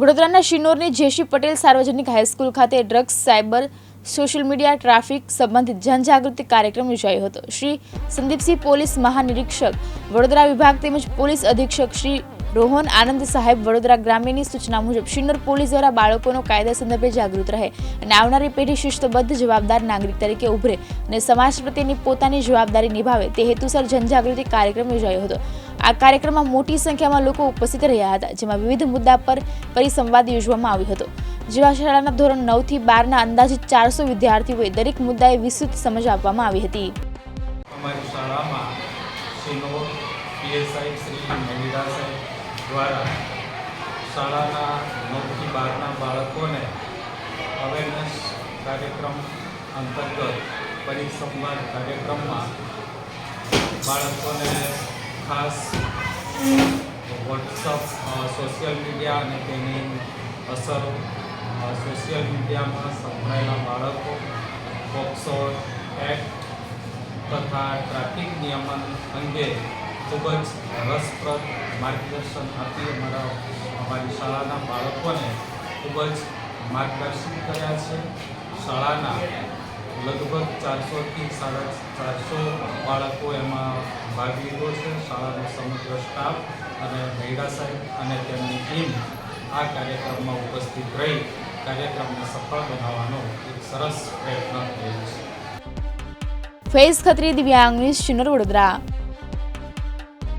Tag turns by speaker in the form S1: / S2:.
S1: વડોદરાના શિનોરની જેશી પટેલ સાર્વજનિક હાઈસ્કૂલ ખાતે drugs, cyber, social media, traffic સંબંધિત જનજાગૃતિ કાર્યક્રમ યોજાયો હતો. શ્રી સંદીપસિંહ પોલીસ મહાનિરીક્ષક, વડોદરા વિભાગ તેમજ પોલીસ અધિક્ષક શ્રી રોહન આનંદ સાહેબ વડોદરા ગ્રામ્યની સૂચના મુજબ શિન્નર પોલીસ દ્વારા બાળકોનો કાયદા સંદર્ભે જાગૃત રહે અને આવનારી પેઢી શિસ્તબદ્ધ, જવાબદાર નાગરિક તરીકે ઉભરે અને સમાજ પ્રત્યેની પોતાની જવાબદારી નિભાવે તે હેતુસર જનજાગૃતિ કાર્યક્રમ યોજાયો હતો. આ કાર્યક્રમમાં મોટી સંખ્યામાં લોકો ઉપસ્થિત રહ્યા હતા, જેમાં વિવિધ મુદ્દા પર પરિસંવાદ યોજવામાં આવ્યો હતો. જેવા શાળાના ધોરણ નવથી બારના અંદાજિત ચારસો વિદ્યાર્થીઓએ દરેક મુદ્દાએ વિસ્તૃત સમજ આપવામાં આવી હતી.
S2: અંતર્ગત પરિસંવાદ કાર્યક્રમમાં બાળકોને ખાસ વોટ્સઅપ સોશિયલ મીડિયા અને તેની અસરો. સોશિયલ મીડિયામાં સંકળાયેલા બાળકો પોક્સો એક્ટ તથા ટ્રાફિક નિયમન અંગે ખૂબ જ રસપ્રદ માર્ગદર્શન આપી અમારા અમારી શાળાના બાળકોને ખૂબ જ માર્ગદર્શન કર્યા છે. શાળાના લગભગ ચારસોથી સાડા ચારસો બાળકો એમાં ભાગ લીધો છે. શાળાનો સમગ્ર સ્ટાફ અને મહિડા સાહેબ અને તેમની ટીમ આ કાર્યક્રમમાં ઉપસ્થિત રહી કાર્યક્રમને સફળ બનાવવાનો એક સરસ પ્રયત્ન થયેલ છે.
S1: ફેઝ ખત્રી દિવ્યાંગ ન્યૂઝ શિનોર વડોદરા.